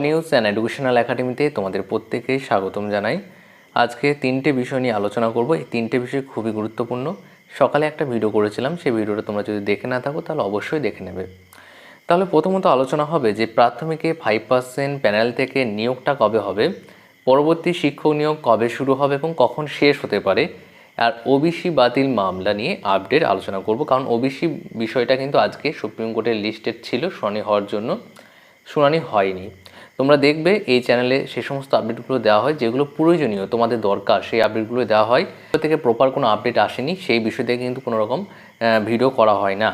News and educational একাডেমিতে তোমাদের প্রত্যেকেই স্বাগতম জানাই। আজকে তিনটে বিষয় নিয়ে আলোচনা করব। এই তিনটে বিষয় খুবই গুরুত্বপূর্ণ। সকালে একটা ভিডিও করেছিলাম, সেই ভিডিওটা তোমরা যদি দেখে না থাকো, তাহলে অবশ্যই দেখে নেবে। তাহলে প্রথমত আলোচনা হবে যে প্রাথমিকে ফাইভ পার্সেন্ট প্যানেল থেকে নিয়োগটা কবে হবে, পরবর্তী শিক্ষক নিয়োগ কবে শুরু হবে এবং কখন শেষ হতে পারে, আর ওবিসি বাতিল মামলা নিয়ে আপডেট আলোচনা করব। কারণ ওবিসি বিষয়টা কিন্তু আজকে সুপ্রিম কোর্টের লিস্টেড ছিল, শুনানি হওয়ার জন্য। শুনানি হয়নি। তোমরা দেখবে এই চ্যানেলে সেই সমস্ত আপডেটগুলো দেওয়া হয়, যেগুলো প্রয়োজনীয়, তোমাদের দরকার, সেই আপডেটগুলো দেওয়া হয়। থেকে প্রপার কোনো আপডেট আসেনি, সেই বিষয় থেকে কিন্তু কোনো রকম ভিডিও করা হয় না।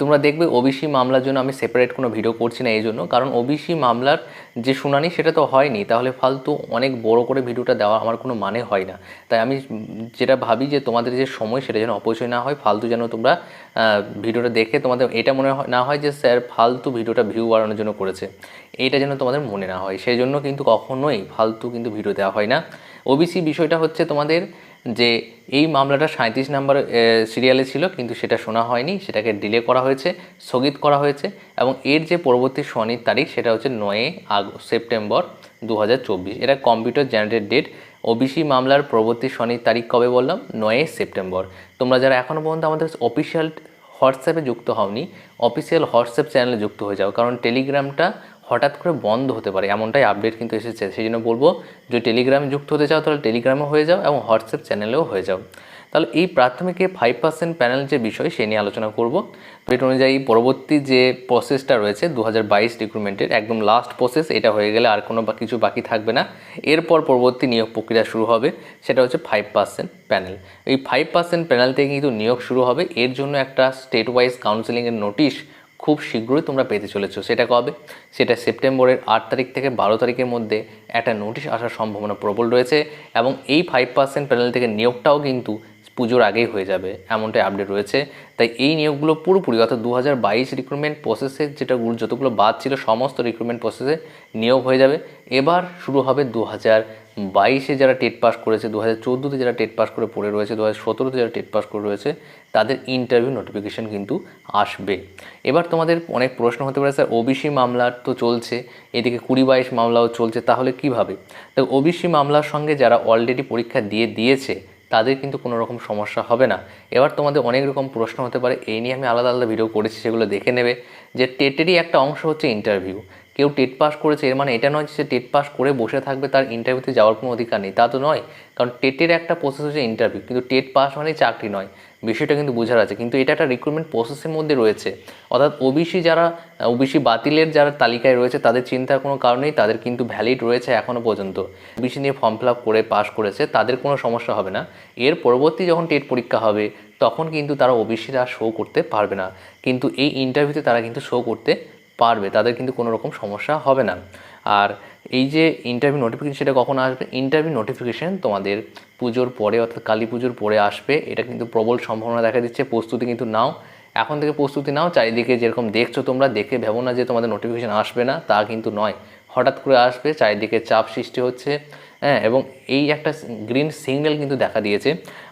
তোমরা দেখবে ওবিসি মামলার জন্য আমি সেপারেট কোনো ভিডিও করছি না, এই জন্য। কারণ ওবিসি মামলার যে শুনানি, সেটা তো হয়নি। তাহলে ফালতু অনেক বড় করে ভিডিওটা দেওয়া আমার কোনো মানে হয় না। তাই আমি যেটা ভাবি যে তোমাদের যে সময়, সেটা যেন অপচয় না হয়, ফালতু যেন তোমরা ভিডিওটা দেখে তোমাদের, এটা মনে হয়, না হয় যে স্যার ফালতু ভিডিওটা ভিউ বাড়ানোর জন্য করেছে। এটা যেন তোমাদের মনে না হয়। সেই জন্য কিন্তু কখনোই ফালতু কিন্তু ভিডিও দেওয়া হয় না। ওবিসি বিষয়টা হচ্ছে তোমাদের যে এই মামলাটা সাঁত্রিশ নাম্বার সিরিয়ালে ছিল, কিন্তু সেটা শোনা হয়নি, সেটাকে ডিলে করা হয়েছে, স্থগিত করা হয়েছে, এবং এর যে পরবর্তী শুনানির তারিখ সেটা হচ্ছে নয় আগ, সেপ্টেম্বর দু হাজার চব্বিশ। এটা কম্পিউটার জেনারেটেড ডেট ওবিসি মামলার পরবর্তী শনির তারিখ কবে বললাম? নয় সেপ্টেম্বর। তোমরা যারা এখনও পর্যন্ত আমাদের অফিসিয়াল হোয়াটসঅ্যাপে যুক্ত হওনি অফিসিয়াল হোয়াটসঅ্যাপ চ্যানেলে যুক্ত হয়ে যাও, কারণ টেলিগ্রামটা হঠাৎ করে বন্ধ হতে পারে, এমনটাই আপডেট কিন্তু এসেছে। সেই জন্য বলব, যদি টেলিগ্রামে যুক্ত হতে চাও, তাহলে টেলিগ্রামে হয়ে যাও এবং হোয়াটসঅ্যাপ চ্যানেলেও হয়ে যাও। তাহলে এই প্রাথমিকে ফাইভ পার্সেন্ট প্যানেল যে বিষয়, সে নিয়ে আলোচনা করব। ডেট অনুযায়ী পরবর্তী যে প্রসেসটা রয়েছে দু হাজার বাইশ রিক্রুটমেন্টের একদম লাস্ট প্রসেস এটা হয়ে গেলে আর কোনো কিছু বাকি থাকবে না। এরপর পরবর্তী নিয়োগ প্রক্রিয়া শুরু হবে, সেটা হচ্ছে ফাইভ পার্সেন্ট প্যানেল এই ফাইভ পার্সেন্ট প্যানেল থেকে কিন্তু নিয়োগ শুরু হবে। এর জন্য একটা স্টেট ওয়াইজ কাউন্সিলিংয়ের নোটিশ খুব শীঘ্রই তোমরা পেতে চলেছো। সেটা কবে? সেটা সেপ্টেম্বরের আট তারিখ থেকে বারো তারিখের মধ্যে একটা নোটিশ আসার সম্ভাবনা প্রবল রয়েছে এবং এই ফাইভ পার্সেন্ট প্যানেল থেকে নিয়োগটাও কিন্তু পুজোর আগেই হয়ে যাবে, এমনটাই আপডেট রয়েছে। তাই এই নিয়োগগুলো পুরোপুরি, অর্থাৎ দু হাজার বাইশ রিক্রুটমেন্ট প্রসেসে যেটা গুলো- যতগুলো বাদ ছিল, সমস্ত রিক্রুটমেন্ট প্রসেসে নিয়োগ হয়ে যাবে। এবার শুরু হবে দু হাজার বাইশে যারা টেট পাস করেছে দু হাজার চোদ্দোতে যারা টেট পাস করে পড়ে রয়েছে দু হাজার সতেরোতে যারা টেট পাস করে রয়েছে, তাদের ইন্টারভিউ নোটিফিকেশন কিন্তু আসবে। এবার তোমাদের অনেক প্রশ্ন হতে পারে, স্যার ওবিসি মামলা তো চলছে, এদিকে কুড়ি বাইশ মামলাও চলছে, তাহলে কীভাবে? তো ওবিসি মামলার সঙ্গে যারা অলরেডি পরীক্ষা দিয়ে দিয়েছে তাদের কিন্তু কোনো রকম সমস্যা হবে না। এবার তোমাদের অনেক রকম প্রশ্ন হতে পারে, এই নিয়ে আমি আলাদা আলাদা ভিডিও করেছি, সেগুলো দেখে নেবে। যে টেটেরই একটা অংশ হচ্ছে ইন্টারভিউ কেউ টেট পাস করেছে, এর মানে এটা নয় যে সে টেট পাস করে বসে থাকবে, তার ইন্টারভিউতে যাওয়ার কোনো অধিকার নেই। তা তো নয়, কারণ টেটের একটা প্রসেস হচ্ছে ইন্টারভিউ কিন্তু টেট পাস মানেই চাকরি নয়, বিষয়টা কিন্তু বোঝার আছে। কিন্তু এটা একটা রিক্রুটমেন্ট প্রসেসের মধ্যে রয়েছে। অর্থাৎ ওবিসি যারা ওবিসি বাতিলের যারা তালিকায় রয়েছে, তাদের চিন্তার কোনো কারণ নেই, তাদের কিন্তু ভ্যালিড রয়েছে এখনও পর্যন্ত। ওবিসি নিয়ে ফর্ম ফিল করে পাস করেছে, তাদের কোনো সমস্যা হবে না। এর পরবর্তী যখন টেট পরীক্ষা হবে, তখন কিন্তু তারা ওবিসিরা শো করতে পারবে না। কিন্তু এই ইন্টারভিউতে তারা কিন্তু শো করতে পারবে, তাদের কিন্তু কোনো রকম সমস্যা হবে না। আর এই যে ইন্টারভিউ নোটিফিকেশন সেটা কখন আসবে? ইন্টারভিউ নোটিফিকেশান তোমাদের পুজোর পরে অর্থাৎ কালী পুজোর পরে আসবে। এটা কিন্তু প্রবল সম্ভাবনা দেখা দিচ্ছে। প্রস্তুতি কিন্তু নাও। এখন থেকে প্রস্তুতি নাও। চারিদিকে যেরকম দেখছ তোমরা, দেখে ভেবো না যে তোমাদের নোটিফিকেশান আসবে না, তা কিন্তু নয়। হঠাৎ করে আসবে, চারিদিকে চাপ সৃষ্টি হচ্ছে। হ্যাঁ এবং এই একটা গ্রিন সিগন্যাল কিন্তু দেখা দিয়েছে।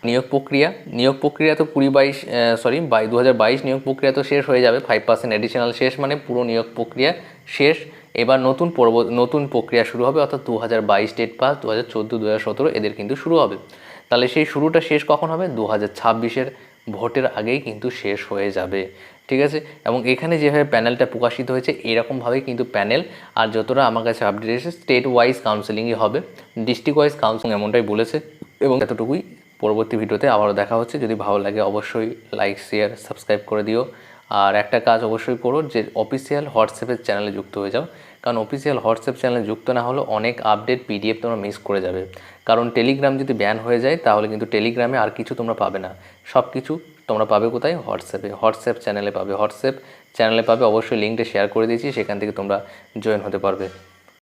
নিয়োগ প্রক্রিয়া নিয়োগ প্রক্রিয়া তো কুড়ি বাইশ সরি বাই দু হাজার বাইশ নিয়োগ প্রক্রিয়া তো শেষ হয়ে যাবে ফাইভ পার্সেন্ট অ্যাডিশনাল শেষ মানে পুরো নিয়োগ প্রক্রিয়া শেষ। এবার নতুন পর্ব, নতুন প্রক্রিয়া শুরু হবে, অর্থাৎ দু হাজার বাইশ ডেট পাস দু হাজার চোদ্দ দু হাজার সতেরো এদের কিন্তু শুরু হবে। তাহলে সেই শুরুটা শেষ কখন হবে? দু হাজার ছাব্বিশের ভোটের আগেই কিন্তু শেষ হয়ে যাবে। ঠিক আছে? এবং এখানে যেভাবে প্যানেলটা প্রকাশিত হয়েছে এরকমভাবেই কিন্তু প্যানেল আর যতটা আমার কাছে আপডেট এসেছে স্টেট ওয়াইজ কাউন্সেলিংই হবে। ডিস্ট্রিক্ট ওয়াইজ কাউন্সিলিং এমনটাই বলেছে, এবং এতটুকুই। পরবর্তী ভিডিওতে আবারও দেখা হচ্ছে। যদি ভালো লাগে, অবশ্যই লাইক শেয়ার সাবস্ক্রাইব করে দিও। আর একটা কাজ অবশ্যই করো যে অফিসিয়াল হোয়াটসঅ্যাপের চ্যানেলে যুক্ত হয়ে যাও। কারণ অফিসিয়াল হোয়াটসঅ্যাপ চ্যানেলে যুক্ত না হলে অনেক আপডেট পিডিএফ তোমরা মিস করে যাবে। কারণ টেলিগ্রাম যদি ব্যান হয়ে যায়, তাহলে কিন্তু টেলিগ্রামে আর কিছু তোমরা পাবে না। সব কিছু তোমরা পাবে কোথায়? হোয়াটসঅ্যাপে হোয়াটসঅ্যাপ চ্যানেলে পাবে। হোয়াটসঅ্যাপ চ্যানেলে পাবে। অবশ্যই লিঙ্কটা শেয়ার করে দিয়েছি, সেখান থেকে তোমরা জয়েন হতে পারবে।